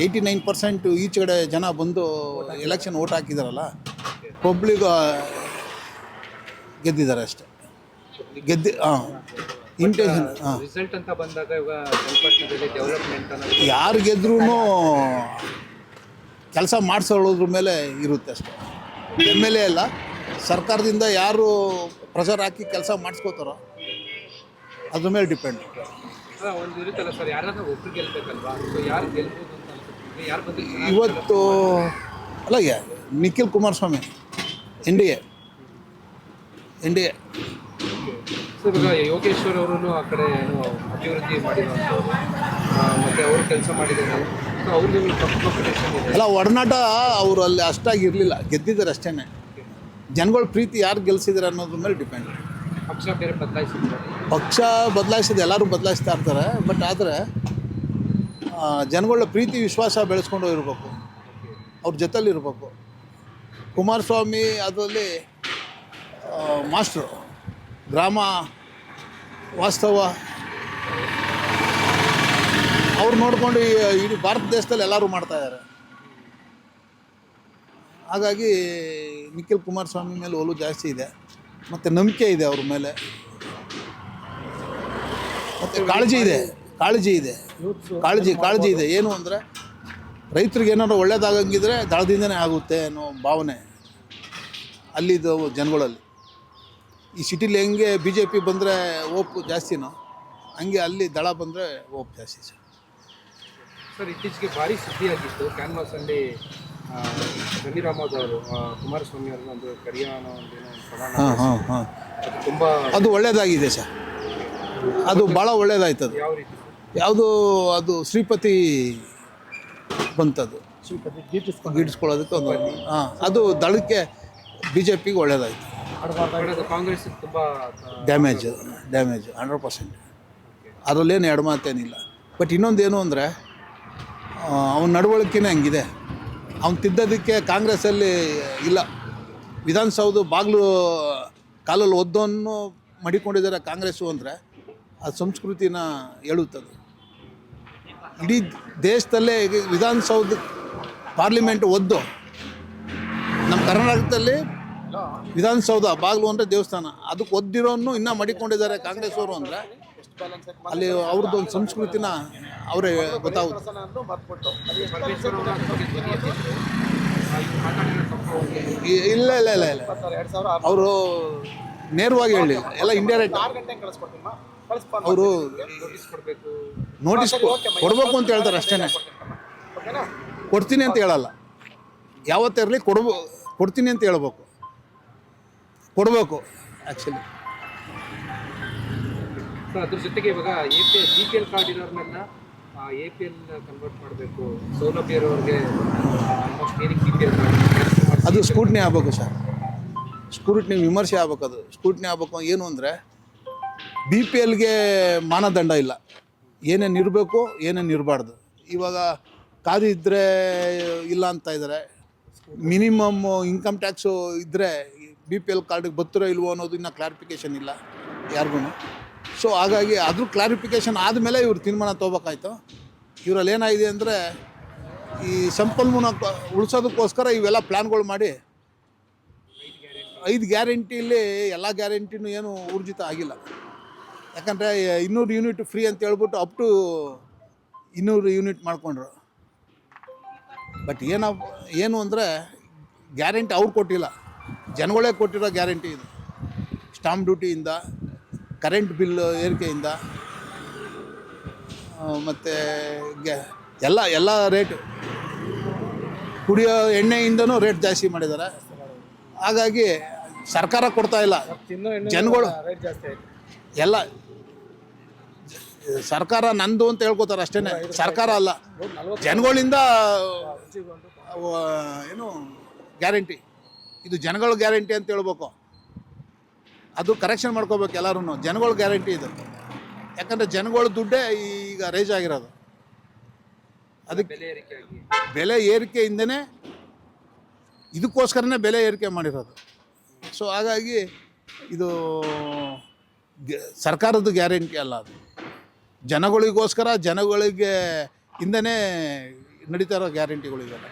Eighty nine percent ಈಚೆ ಕಡೆ ಜನ ಬಂದು ಎಲೆಕ್ಷನ್ ಓಟ್ ಹಾಕಿದಾರಲ್ಲ ಪಬ್ಲಿಕ್ ಗೆದ್ದಿದ್ದಾರೆ ಅಷ್ಟೇ. ಗೆದ್ದಿ ಹಾಂ ಇಂಟೆನ್ಷನ್ ಹಾಂ ರಿಸಲ್ಟ್ ಅಂತ ಬಂದಾಗ ಇವಾಗ ಚನ್ನಪಟ್ಟಣದಲ್ಲಿ ಡೆವಲಪ್ಮೆಂಟ್ ಅನ್ನೋದು ಯಾರು ಗೆದ್ರೂ ಕೆಲಸ ಮಾಡಿಸೋದ್ರ ಮೇಲೆ ಇರುತ್ತೆ ಅಷ್ಟೇ. ಎಂ ಎಲ್ ಎ ಅಲ್ಲ ಸರ್ಕಾರದಿಂದ ಯಾರು ಪ್ರೆಷರ್ ಹಾಕಿ ಕೆಲಸ ಮಾಡಿಸ್ಕೋತಾರೋ ಅದ್ರ ಮೇಲೆ ಡಿಪೆಂಡ್ ಒಂದು ಇರುತ್ತಲ್ಲ ಸರ್ ಯಾರಾದ್ರೂ ಒಬ್ರು ಗೆಲ್ಬೇಕಲ್ವಾ? ಸೊ ಯಾರು ಗೆಲ್ಬೋದು? ಇವತ್ತು ಅಲ್ಲ ಯಾ- Nikhil Kumaraswamy N D A. N D A. Yogeshwar ಅವರು ಆ ಕಡೆ ಏನು ಅಭಿವೃದ್ಧಿ ಮಾಡಿರುವಂಥವ್ರು ಮತ್ತೆ ಅವರು ಕೆಲಸ ಮಾಡಿದ್ದಾರೆ. ಅಲ್ಲ ಒಡನಾಟ ಅವರು ಅಲ್ಲಿ ಅಷ್ಟಾಗಿ ಇರಲಿಲ್ಲ ಗೆದ್ದಿದ್ದಾರೆ ಅಷ್ಟೇ ಜನಗಳ ಪ್ರೀತಿ ಯಾರು ಗೆಲ್ಸಿದ್ದಾರೆ ಅನ್ನೋದ್ರ ಮೇಲೆ ಡಿಪೆಂಡ್ ಪಕ್ಷ ಬೇರೆ ಬದಲಾಯಿಸಿದ್ದಾರೆ. ಪಕ್ಷ ಬದಲಾಯಿಸಿದ ಎಲ್ಲರೂ ಬದಲಾಯಿಸ್ತಾ ಇರ್ತಾರೆ. ಬಟ್ ಆದರೆ ಜನಗಳ ಪ್ರೀತಿ, ವಿಶ್ವಾಸ ಬೆಳೆಸ್ಕೊಂಡು ಇರಬೇಕು. ಅವ್ರ ಜೊತೆಲಿ ಇರಬೇಕು. ಕುಮಾರಸ್ವಾಮಿ ಅದರಲ್ಲಿ ಮಾಸ್ಟ್ರು. ಗ್ರಾಮ ವಾಸ್ತವ. ಅವ್ರು ನೋಡಿಕೊಂಡು ಇಡೀ ಭಾರತ ದೇಶದಲ್ಲಿ ಎಲ್ಲರೂ ಮಾಡ್ತಾಯಿದ್ದಾರೆ ಹಾಗಾಗಿ ನಿಖಿಲ್ ಕುಮಾರಸ್ವಾಮಿ ಮೇಲೆ ಒಲವು ಜಾಸ್ತಿ ಇದೆ. ಮತ್ತು ನಂಬಿಕೆ ಇದೆ ಅವ್ರ ಮೇಲೆ. ಮತ್ತು ಕಾಳಜಿ ಇದೆ. ಕಾಳಜಿ ಇದೆ. ಕಾಳಜಿ ಕಾಳಜಿ ಇದೆ. ಏನು ಅಂದರೆ ರೈತರಿಗೆ ಏನಾದ್ರು ಒಳ್ಳೇದಾಗಂಗಿದ್ರೆ ದಳದಿಂದನೇ ಆಗುತ್ತೆ ಅನ್ನೋ ಭಾವನೆ ಅಲ್ಲಿದ್ದು ಜನಗಳಲ್ಲಿ. ಈ ಸಿಟಿಲಿ ಹೆಂಗೆ ಬಿ ಜೆ ಪಿ ಬಂದರೆ ಓಪು ಜಾಸ್ತಿನೋ ಹಂಗೆ ಅಲ್ಲಿ ದಳ ಬಂದರೆ ಓಪ್ ಜಾಸ್ತಿ ಸರ್. ಸರ್ ಇತ್ತೀಚೆಗೆ ಭಾರಿ ಸುದ್ದಿಯಾಗಿತ್ತು. ಕ್ಯಾನ್ವಾಸಲ್ಲಿ ಅಹಮದ್ ಅವರು ಕುಮಾರಸ್ವಾಮಿ ಅವ್ರನ್ನ ಒಂದು ಕರಿಯಾಣ ಒಂದು ಅದು ತುಂಬಾ ಅದು ಒಳ್ಳೆಯದಾಗಿದೆ ಸರ್. ಅದು ಭಾಳ ಅದು ಯಾವ ರೀತಿ? ಯಾವುದು ಅದು ಶ್ರೀಪತಿ ಬಂತದು. ಗೀಟಿಸ್ಕೊಳ್ಳೋದಕ್ಕೆ ಒಂದು ಹಾಂ ಅದು ದಳಕ್ಕೆ ಬಿ ಜೆ ಪಿಗೆ ಒಳ್ಳೇದಾಯ್ತು ಕಾಂಗ್ರೆಸ್ ತುಂಬ ಡ್ಯಾಮೇಜ್ ಡ್ಯಾಮೇಜ್ ಹಂಡ್ರೆಡ್ ಪರ್ಸೆಂಟ್ ಅದರಲ್ಲೇನು ಎರಡು ಮಾತೇನಿಲ್ಲ. ಬಟ್ ಇನ್ನೊಂದೇನು ಅಂದರೆ ಅವನ ನಡವಳಿಕೆನೇ ಹಂಗಿದೆ. ಅವ್ನು ತಿದ್ದೋದಕ್ಕೆ ಕಾಂಗ್ರೆಸ್ಸಲ್ಲಿ ಇಲ್ಲ. ವಿಧಾನಸೌಧ ಬಾಗಿಲು ಕಾಲಲ್ಲಿ ಒದ್ದನ್ನು ಮಡಿಕೊಂಡಿದ್ದಾರೆ ಕಾಂಗ್ರೆಸ್ಸು ಅಂದರೆ ಆ ಸಂಸ್ಕೃತಿನ ಹೇಳುತ್ತದೆ. ಇಡೀ ದೇಶದಲ್ಲೇ ವಿಧಾನಸೌಧ ಪಾರ್ಲಿಮೆಂಟ್ ಒದ್ದು ನಮ್ಮ ಕರ್ನಾಟಕದಲ್ಲಿ ವಿಧಾನಸೌಧ ಬಾಗಿಲು ಅಂದರೆ ದೇವಸ್ಥಾನ. ಅದಕ್ಕೆ ಒದ್ದಿರೋನು ಇನ್ನೂ ಮಡಿಕೊಂಡಿದ್ದಾರೆ ಕಾಂಗ್ರೆಸ್ ಅವರು ಅಂದರೆ. ಅಲ್ಲಿ ಅವ್ರದ್ದು ಒಂದು ಸಂಸ್ಕೃತಿನ ಅವರೇ ಗೊತ್ತಾಗುತ್ತೆ. ಇಲ್ಲ ಇಲ್ಲ ಇಲ್ಲ ಇಲ್ಲ. ಅವರು ನೇರವಾಗಿ ಹೇಳಿ. ಎಲ್ಲ ಇಂಡೈರೆಕ್ಟ್ ಅವರು ನೋಟಿಸ್ ಕೊಡಬೇಕು ಅಂತ ಹೇಳ್ತಾರೆ ಅಷ್ಟೇ ಕೊಡ್ತೀನಿ ಅಂತ ಹೇಳಲ್ಲ. ಯಾವತ್ತಿರಲಿ ಕೊಡ್ಬೋ ಕೊಡ್ತೀನಿ ಅಂತ ಹೇಳ್ಬೇಕು. ಕೊಡಬೇಕು ಆ್ಯಕ್ಚುಲಿ ಅದ್ರ ಜೊತೆಗೆ ಇವಾಗ A P B P L card ಇರೋರ್ನೆಲ್ಲ A P L convert ಮಾಡಬೇಕು. ಸೌಲಭ್ಯ ಇರೋರಿಗೆ ಆಲ್ಮೋಸ್ಟ್ ಪಿ ಎಲ್ ಕಾರ್ಡ್ ಅದು ಸ್ಕೂಟ್ನಿ ಆಗ್ಬೇಕು ಸರ್. ಸ್ಕೂಟ್ನಿ ವಿಮರ್ಶೆ ಆಗ್ಬೇಕು ಅದು. ಸ್ಕೂಟ್ನಿ ಆಗ್ಬೇಕು ಏನು ಅಂದರೆ ಬಿ ಪಿ ಎಲ್ಗೆ ಮಾನದಂಡ ಇಲ್ಲ. ಏನೇನು ಇರಬೇಕು, ಏನೇನು ಇರಬಾರ್ದು. ಇವಾಗ ಖಾದಿ ಇದ್ದರೆ ಇಲ್ಲ ಅಂತ ಇದ್ದಾರೆ ಮಿನಿಮಮ್ ಇನ್ಕಮ್ ಟ್ಯಾಕ್ಸು ಇದ್ದರೆ ಬಿ ಪಿ ಎಲ್ ಕಾರ್ಡಿಗೆ ಬರ್ತಿರೋ ಇಲ್ವೋ ಅನ್ನೋದು ಇನ್ನೂ ಕ್ಲಾರಿಫಿಕೇಷನ್ ಇಲ್ಲ ಯಾರಿಗೂ ಸೊ ಹಾಗಾಗಿ ಅದ್ರ ಕ್ಲಾರಿಫಿಕೇಷನ್ ಆದಮೇಲೆ ಇವ್ರು ತೀರ್ಮಾನ ತೊಗೋಬೇಕಾಯ್ತು. ಇವರಲ್ಲಿ ಏನಾಗಿದೆ ಅಂದರೆ ಈ ಸಂಪನ್ಮೂಲ ಉಳಿಸೋದಕ್ಕೋಸ್ಕರ ಇವೆಲ್ಲ ಪ್ಲ್ಯಾನ್ಗಳು ಮಾಡಿ ಐದು ಗ್ಯಾರಂಟಿಲಿ ಎಲ್ಲ ಗ್ಯಾರಂಟಿನೂ ಏನು ಊರ್ಜಿತ ಆಗಿಲ್ಲ. ಯಾಕಂದರೆ ಇನ್ನೂರು ಯೂನಿಟ್ ಫ್ರೀ ಅಂತ ಹೇಳ್ಬಿಟ್ಟು ಅಪ್ ಟು ಇನ್ನೂರು ಯೂನಿಟ್ ಮಾಡಿಕೊಂಡ್ರು. ಬಟ್ ಏನೋ ಏನು ಅಂದರೆ ಗ್ಯಾರಂಟಿ ಅವ್ರು ಕೊಟ್ಟಿಲ್ಲ. ಜನಗಳೇ ಕೊಟ್ಟಿರೋ ಗ್ಯಾರಂಟಿ ಇದು. ಸ್ಟಾಂಪ್ ಡ್ಯೂಟಿಯಿಂದ ಕರೆಂಟ್ ಬಿಲ್ ಏರಿಕೆಯಿಂದ ಮತ್ತು ಗ್ಯಾ ಎಲ್ಲ ಎಲ್ಲ ರೇಟ್ ಕುಡಿಯೋ ಎಣ್ಣೆಯಿಂದನೂ ರೇಟ್ ಜಾಸ್ತಿ ಮಾಡಿದ್ದಾರೆ. ಹಾಗಾಗಿ ಸರ್ಕಾರ ಕೊಡ್ತಾ ಇಲ್ಲ. ಜನಗಳು ಎಲ್ಲ ಸರ್ಕಾರ ನಂದು ಅಂತ ಹೇಳ್ಕೊತಾರೆ ಅಷ್ಟೇ ಸರ್ಕಾರ ಅಲ್ಲ. ಜನಗಳಿಂದ ಏನು ಗ್ಯಾರಂಟಿ. ಇದು ಜನಗಳ ಗ್ಯಾರಂಟಿ ಅಂತ ಹೇಳ್ಬೇಕು. ಅದು ಕರೆಕ್ಷನ್ ಮಾಡ್ಕೋಬೇಕು ಎಲ್ಲರೂ ಜನಗಳ ಗ್ಯಾರಂಟಿ ಇದು. ಯಾಕಂದರೆ ಜನಗಳ ದುಡ್ಡೇ ಈಗ ರೇಜ್ ಆಗಿರೋದು. ಅದಕ್ಕೆ ಬೆಲೆ ಏರಿಕೆಯಿಂದನೇ ಇದಕ್ಕೋಸ್ಕರನೇ ಬೆಲೆ ಏರಿಕೆ ಮಾಡಿರೋದು. ಸೊ ಹಾಗಾಗಿ ಇದು ಸರ್ಕಾರದ ಗ್ಯಾರಂಟಿ ಅಲ್ಲ ಅದು. ಜನಗಳಿಗೋಸ್ಕರ ಜನಗಳಿಗೆ ಇಂದನೇ ನಡೀತಾ ಇರೋ ಗ್ಯಾರಂಟಿಗಳು ಇವೆಲ್ಲ.